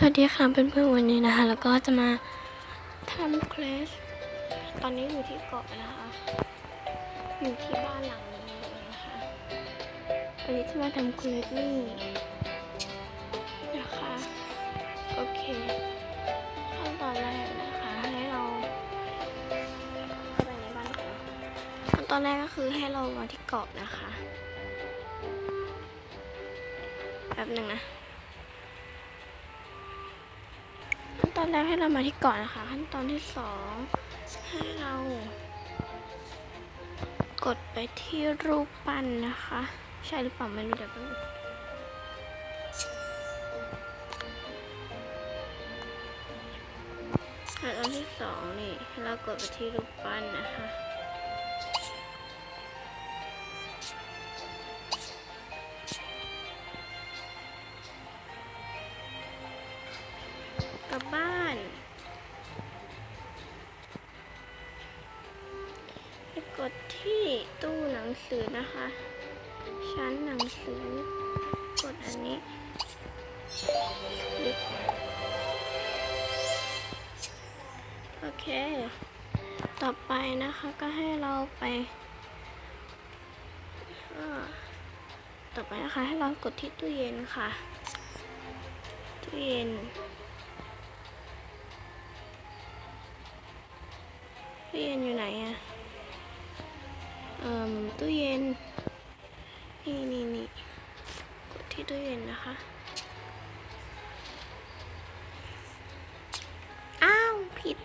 สวัสดีค่ะเพื่อนๆวันนี้นะคะ แล้วก็จะมาทำเคลสตอนนี้อยู่ที่เกาะนะคะอยู่ที่บ้านหลังนี้นะคะวันนี้จะมาทำเคลสนี่นะคะโอเคขั้นตอนแรกนะคะให้เราเข้าไปในบ้านก่อนขั้นตอนแรกก็คือให้เรามาที่เกาะนะคะแป๊บหนึ่งนะ ตอนแรกให้เรามาที่เก่อนนะคะ ขั้นตอนที่สองให้เรา กดไปที่รูปปั้นนะคะ ใช่หรือเปล่าไม่รู้เดี๋ยวไปขั้นตอนที่สองนี่ให้เรากดไปที่รูปปั้นนะคะ ที่ตู้หนังสือนะคะ ชั้นหนังสือกดอันนี้ลิกโอเค ต่อไปนะคะก็ให้เราไปต่อไปนะคะให้เรากดที่ตู้เย็นค่ะ ตู้เย็นตู้เย็นอยู่ไหนอะ เอ่มตู้เย็น นี่นี่นี่กดที่ตู้เย็นนะคะ อ้าว ผิด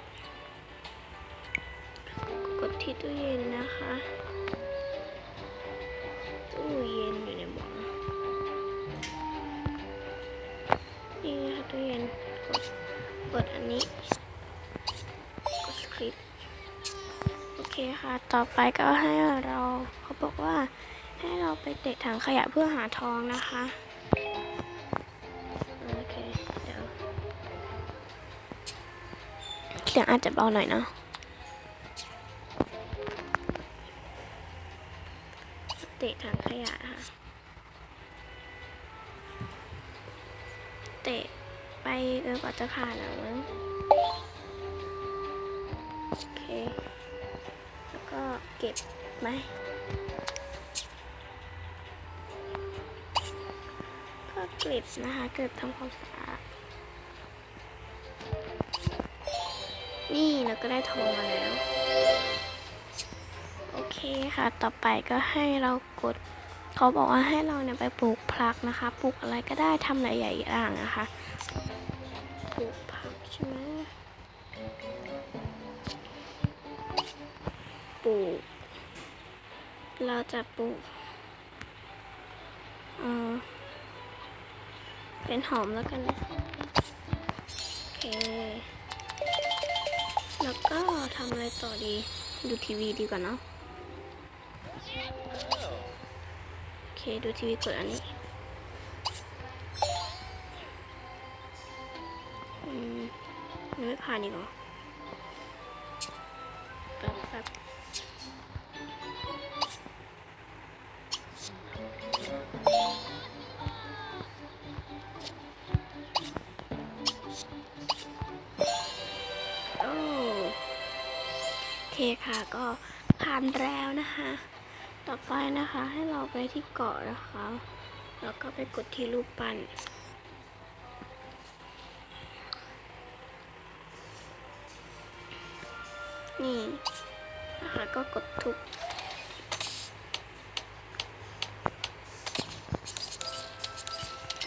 กดที่ตู้เย็นนะคะ ตู้เย็นอยู่ในหมอนนี่นะคะตู้เย็น กด กดอันนี้ คค่ะ ต่อไปก็ให้เราเขาบอกว่าให้เราไปเตะถังขยะเพื่อหาทองนะคะ โอเค เดี๋ยวเสียงอาจจะเบาหน่อยเนาะเตะถังขยะค่ะ เตะไปจนกว่าจะผ่านแล้วมั้งโอเค ก็เก็บไหมก็เก็บนะคะเก็บทำความสะอาดนี่เราก็ได้ทองมาแล้ว โอเคค่ะ ต่อไปก็ให้เรากด เขาบอกว่าให้เราเนี่ยไปปลูกพลักนะคะ ปลูกอะไรก็ได้ทำหลายๆอย่างนะคะ ปลูกผักใช่ไหม ปลูก เราจะปลูกเออเป็นหอมแล้วกันนะโอเค แล้วก็ทำอะไรต่อดี ดูทีวีดีกว่าเนาะโอเค ดูทีวีกดอันนี้อืมไม่ผ่านอีกเหรอ เคค่ะก็ผ่านแล้วนะคะ ต่อไปนะคะให้เราไปที่เกาะนะคะ แล้วก็ไปกดที่รูปปั้นนี่นะคะก็กดทุก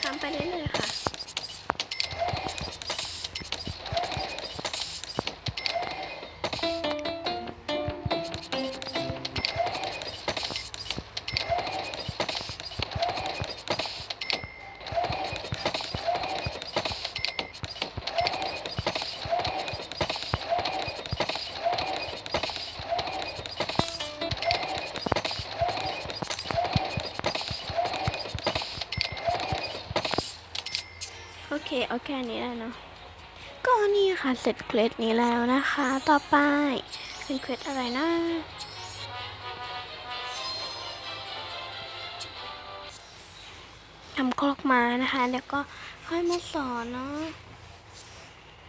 ทำไปเรื่อยๆค่ะ เคเอาแค่นี้แล้วเนาะก็นี่ค่ะเสร็จเควสนี้แล้วนะคะ ต่อไปเป็นเควสอะไรนะทำครกมานะคะแล้วก็ค่อยมาสอนเนาะ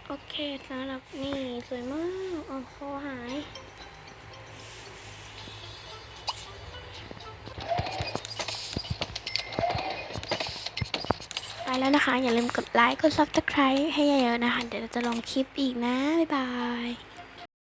โอเคสำหรับนี่สวยมากอ๋อคอหาย แล้วนะคะ อย่าลืมกดไลค์ กด subscribe ให้เยอะๆนะคะ เดี๋ยวเราจะลงคลิปอีกนะ บ๊ายบาย